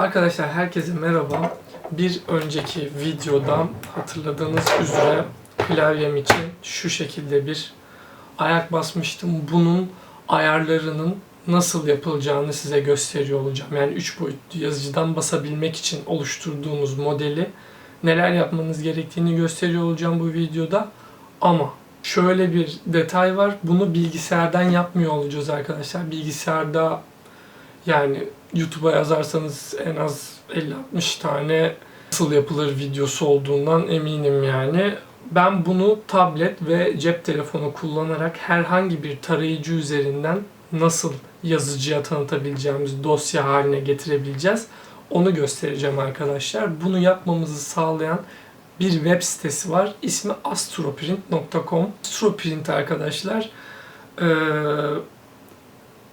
Arkadaşlar herkese merhaba. Bir önceki videoda hatırladığınız üzere klavyem için şu şekilde bir ayak basmıştım. Bunun ayarlarının nasıl yapılacağını size gösteriyor olacağım. Yani 3 boyutlu yazıcıdan basabilmek için oluşturduğunuz modeli neler yapmanız gerektiğini gösteriyor olacağım bu videoda. Ama şöyle bir detay var. Bunu bilgisayardan yapmıyor olacağız arkadaşlar. Bilgisayarda yani YouTube'a yazarsanız en az 50-60 tane nasıl yapılır videosu olduğundan eminim yani. Ben bunu tablet ve cep telefonu kullanarak herhangi bir tarayıcı üzerinden nasıl yazıcıya tanıtabileceğimiz dosya haline getirebileceğiz. Onu göstereceğim arkadaşlar. Bunu yapmamızı sağlayan bir web sitesi var. İsmi astroprint.com. Astroprint arkadaşlar eee,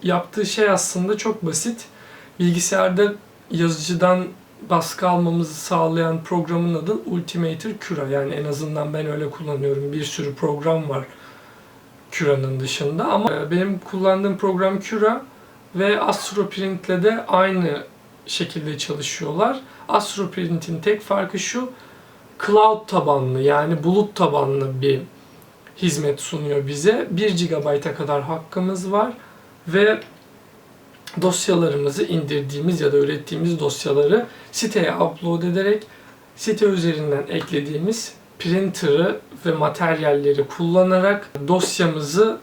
yaptığı şey aslında çok basit. Bilgisayarda yazıcıdan baskı almamızı sağlayan programın adı Ultimator Cura. Yani en azından ben öyle kullanıyorum. Bir sürü program var Cura'nın dışında ama e, benim kullandığım program Cura ve AstroPrint'le de aynı şekilde çalışıyorlar. AstroPrint'in tek farkı şu, cloud tabanlı yani bulut tabanlı bir hizmet sunuyor bize. 1 GB'a kadar hakkımız var ve dosyalarımızı indirdiğimiz ya da ürettiğimiz dosyaları siteye upload ederek site üzerinden eklediğimiz printer'ı ve materyalleri kullanarak dosyamızı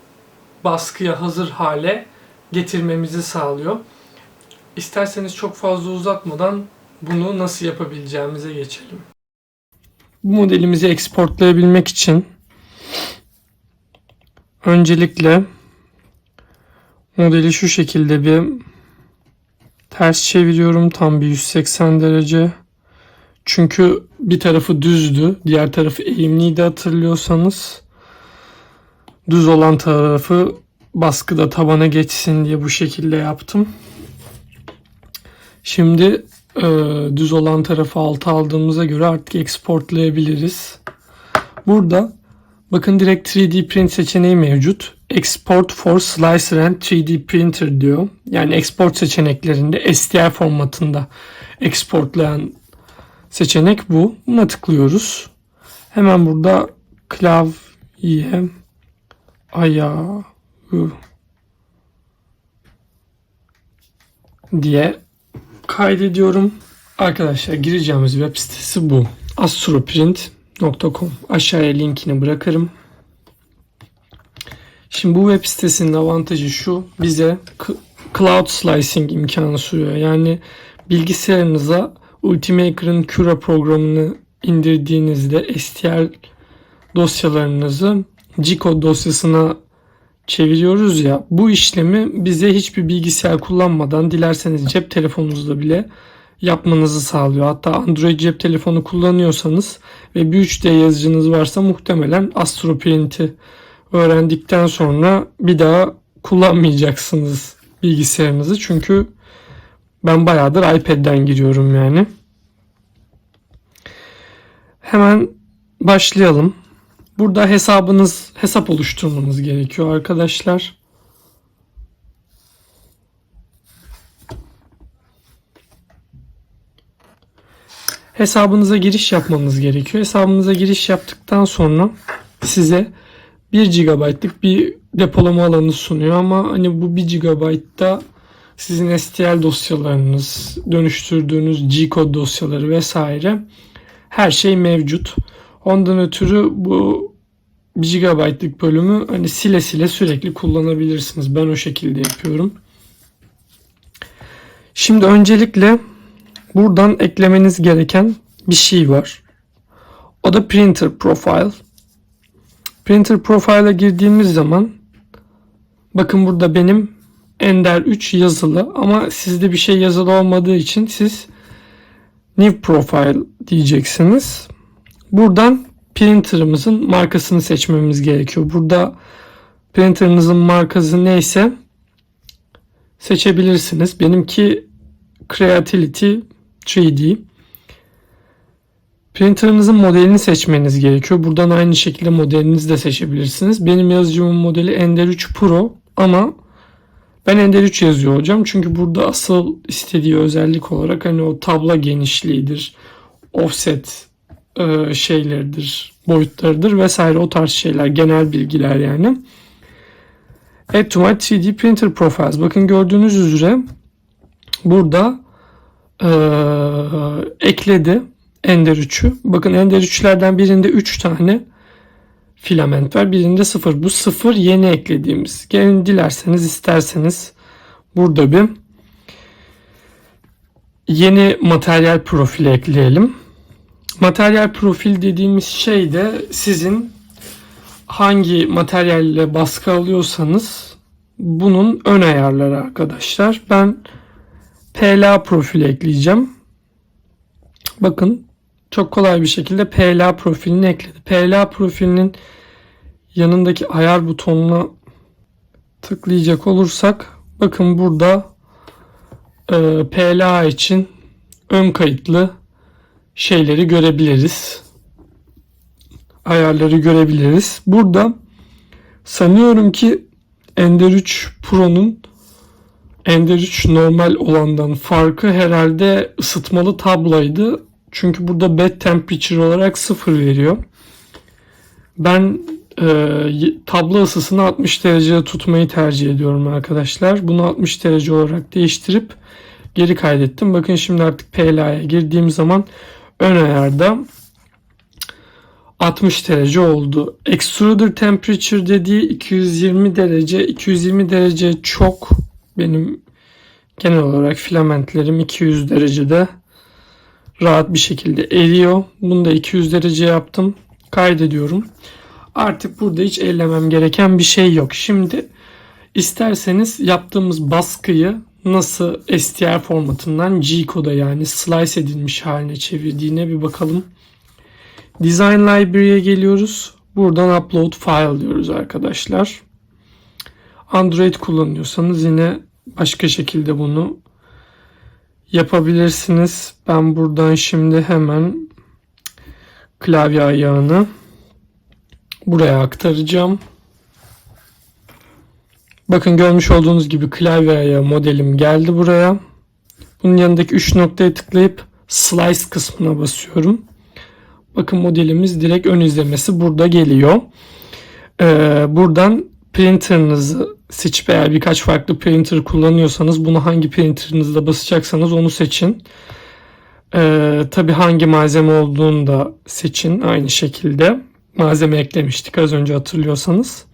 baskıya hazır hale getirmemizi sağlıyor. İsterseniz çok fazla uzatmadan bunu nasıl yapabileceğimize geçelim. Bu modelimizi exportlayabilmek için öncelikle modeli şu şekilde bir ters çeviriyorum tam bir 180 derece. Çünkü bir tarafı düzdü, diğer tarafı eğimliydi hatırlıyorsanız. Düz olan tarafı baskıda tabana geçsin diye bu şekilde yaptım. Şimdi e, düz olan tarafı alta aldığımıza göre artık exportlayabiliriz. Burada bakın direkt 3D print seçeneği mevcut. Export for Slicer and 3D Printer diyor. Yani export seçeneklerinde STL formatında exportlayan seçenek bu. Buna tıklıyoruz. Hemen burada klavye ayağı diye kaydediyorum. Arkadaşlar gireceğimiz web sitesi bu. astroprint.com Aşağıya linkini bırakırım. Şimdi bu web sitesinin avantajı şu. Bize cloud slicing imkanı sunuyor. Yani bilgisayarınıza Ultimaker'ın Cura programını indirdiğinizde STL dosyalarınızı G-code dosyasına çeviriyoruz ya. Bu işlemi bize hiçbir bilgisayar kullanmadan dilerseniz cep telefonunuzda bile yapmanızı sağlıyor. Hatta Android cep telefonu kullanıyorsanız ve bir 3D yazıcınız varsa muhtemelen AstroPrint'i öğrendikten sonra bir daha kullanmayacaksınız bilgisayarınızı. Çünkü ben bayağıdır iPad'den giriyorum yani. Hemen başlayalım. Burada hesabınız, hesap oluşturmanız gerekiyor arkadaşlar. Hesabınıza giriş yapmanız gerekiyor. Hesabınıza giriş yaptıktan sonra size 1 GB'lık bir depolama alanı sunuyor ama hani bu 1 GB'da sizin STL dosyalarınız, dönüştürdüğünüz G-code dosyaları vesaire her şey mevcut. Ondan ötürü bu 1 GB'lık bölümü hani sile sile sürekli kullanabilirsiniz. Ben o şekilde yapıyorum. Şimdi öncelikle buradan eklemeniz gereken bir şey var. O da printer profile. Printer profile'a girdiğimiz zaman bakın burada benim Ender 3 yazılı ama sizde bir şey yazılı olmadığı için siz New Profile diyeceksiniz. Buradan printerımızın markasını seçmemiz gerekiyor. Burada printerınızın markası neyse seçebilirsiniz. Benimki Creativity 3D. Printerınızın modelini seçmeniz gerekiyor. Buradan aynı şekilde modelinizi de seçebilirsiniz. Benim yazıcımın modeli Ender 3 Pro ama Ben Ender 3 yazıyor hocam. Çünkü burada asıl istediği özellik olarak hani o tabla genişliğidir, offset e, şeyleridir, boyutlarıdır vesaire o tarz şeyler, genel bilgiler yani. Add to my 3D printer profiles. Bakın gördüğünüz üzere burada e, ekledi Ender 3'ü. Bakın Ender 3'lerden birinde 3 tane filament var. Birinde 0. Bu 0 yeni eklediğimiz. Gelin dilerseniz isterseniz burada bir yeni materyal profili ekleyelim. Materyal profil dediğimiz şey de sizin hangi materyalle baskı alıyorsanız bunun ön ayarları arkadaşlar. Ben PLA profili ekleyeceğim. Bakın çok kolay bir şekilde PLA profilini ekledi. PLA profilinin yanındaki ayar butonuna tıklayacak olursak bakın burada e, PLA için ön kayıtlı şeyleri görebiliriz. Ayarları görebiliriz. Burada sanıyorum ki Ender 3 Pro'nun Ender 3 normal olandan farkı herhalde ısıtmalı tablaydı. Çünkü burada bed temperature olarak sıfır veriyor. Ben e, tablo ısısını 60 derecede tutmayı tercih ediyorum arkadaşlar. Bunu 60 derece olarak değiştirip geri kaydettim. Bakın şimdi artık PLA'ya girdiğim zaman ön ayarda 60 derece oldu. Extruder temperature dediği 220 derece. 220 derece çok. Benim genel olarak filamentlerim 200 derecede rahat bir şekilde eriyor. Bunu da 200 derece yaptım. Kaydediyorum. Artık burada hiç ellemem gereken bir şey yok. Şimdi isterseniz yaptığımız baskıyı nasıl STR formatından G-Code'a yani slice edilmiş haline çevirdiğine bir bakalım. Design Library'e geliyoruz. Buradan Upload File diyoruz arkadaşlar. Android kullanıyorsanız yine başka şekilde bunu yapabilirsiniz. Ben buradan şimdi hemen klavye ayağını buraya aktaracağım. Bakın görmüş olduğunuz gibi klavye ayağı modelim geldi buraya. Bunun yanındaki 3 noktaya tıklayıp slice kısmına basıyorum. Bakın modelimiz direkt ön izlemesi burada geliyor. Ee, buradan printerınızı seçip eğer birkaç farklı printer kullanıyorsanız bunu hangi printerınızda basacaksanız onu seçin. Ee, Tabi hangi malzeme olduğunu da seçin aynı şekilde. Malzeme eklemiştik az önce hatırlıyorsanız.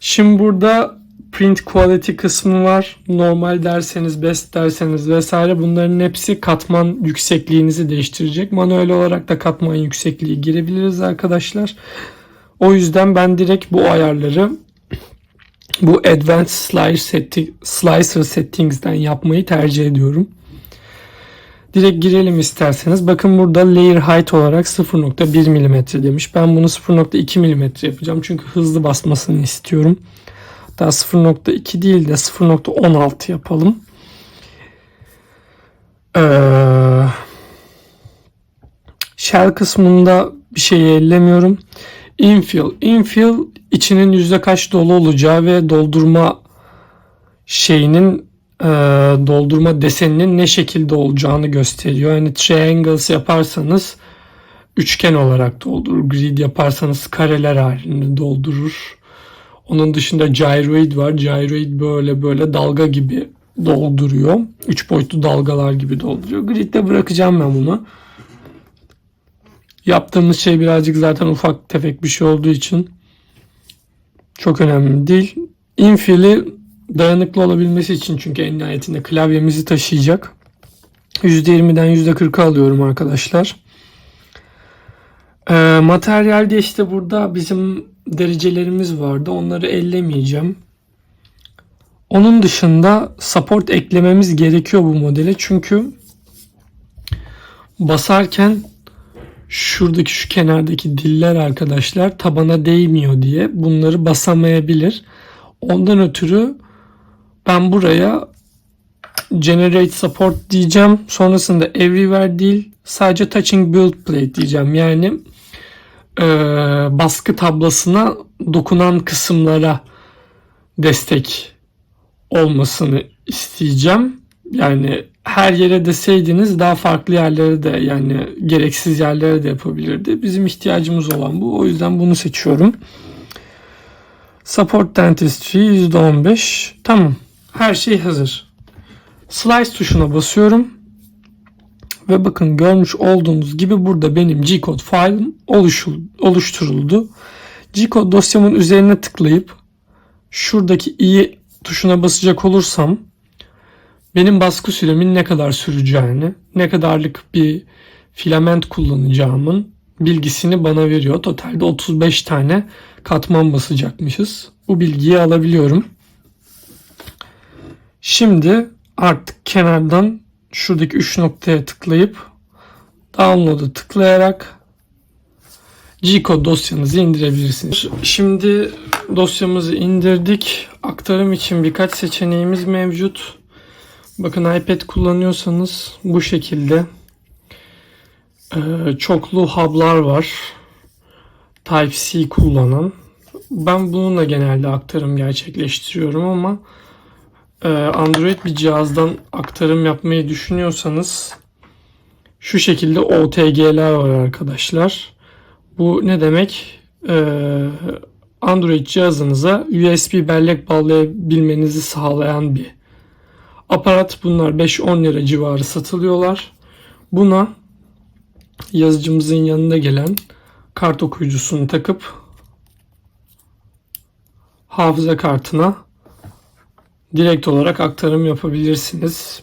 Şimdi burada print quality kısmı var. Normal derseniz, best derseniz vesaire bunların hepsi katman yüksekliğinizi değiştirecek. Manuel olarak da katman yüksekliği girebiliriz arkadaşlar. O yüzden ben direkt bu ayarları bu Advanced Slicer, setting, Slicer Settings'den yapmayı tercih ediyorum. Direkt girelim isterseniz. Bakın burada layer height olarak 0.1 mm demiş. Ben bunu 0.2 mm yapacağım. Çünkü hızlı basmasını istiyorum. Daha 0.2 değil de 0.16 yapalım. Ee, shell kısmında bir şey ellemiyorum. Infill. Infill içinin yüzde kaç dolu olacağı ve doldurma şeyinin e, doldurma deseninin ne şekilde olacağını gösteriyor. Yani triangles yaparsanız üçgen olarak doldurur. Grid yaparsanız kareler halinde doldurur. Onun dışında gyroid var. Gyroid böyle böyle dalga gibi dolduruyor. Üç boyutlu dalgalar gibi dolduruyor. Grid'de bırakacağım ben bunu. Yaptığımız şey birazcık zaten ufak tefek bir şey olduğu için çok önemli değil. Infill'i dayanıklı olabilmesi için çünkü en nihayetinde klavyemizi taşıyacak. %20'den %40'a alıyorum arkadaşlar. Ee, materyalde işte burada bizim derecelerimiz vardı. Onları ellemeyeceğim. Onun dışında support eklememiz gerekiyor bu modele. Çünkü basarken şuradaki şu kenardaki diller arkadaşlar tabana değmiyor diye bunları basamayabilir. Ondan ötürü ben buraya generate support diyeceğim. Sonrasında everywhere değil sadece touching build plate diyeceğim. Yani e, baskı tablasına dokunan kısımlara destek olmasını isteyeceğim. Yani her yere deseydiniz daha farklı yerlere de yani gereksiz yerlere de yapabilirdi. Bizim ihtiyacımız olan bu. O yüzden bunu seçiyorum. Support Dentistry %15. Tamam. Her şey hazır. Slice tuşuna basıyorum. Ve bakın görmüş olduğunuz gibi burada benim G-code file'ım oluşturuldu. G-code dosyamın üzerine tıklayıp şuradaki i tuşuna basacak olursam benim baskı süremin ne kadar süreceğini, ne kadarlık bir filament kullanacağımın bilgisini bana veriyor. Totalde 35 tane katman basacakmışız. Bu bilgiyi alabiliyorum. Şimdi artık kenardan şuradaki 3 noktaya tıklayıp download'a tıklayarak G-code dosyanızı indirebilirsiniz. Şimdi dosyamızı indirdik. Aktarım için birkaç seçeneğimiz mevcut. Bakın iPad kullanıyorsanız bu şekilde ee, çoklu hub'lar var. Type-C kullanan. Ben bununla genelde aktarım gerçekleştiriyorum ama e, Android bir cihazdan aktarım yapmayı düşünüyorsanız şu şekilde OTG'ler var arkadaşlar. Bu ne demek? Ee, Android cihazınıza USB bellek bağlayabilmenizi sağlayan bir aparat. Bunlar 5-10 lira civarı satılıyorlar. Buna yazıcımızın yanında gelen kart okuyucusunu takıp hafıza kartına direkt olarak aktarım yapabilirsiniz.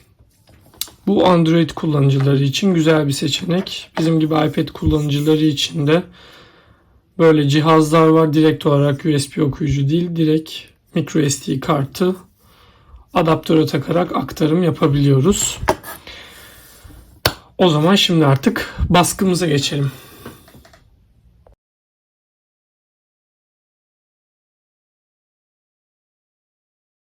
Bu Android kullanıcıları için güzel bir seçenek. Bizim gibi iPad kullanıcıları için de böyle cihazlar var. Direkt olarak USB okuyucu değil, direkt microSD kartı adaptöre takarak aktarım yapabiliyoruz. O zaman şimdi artık baskımıza geçelim.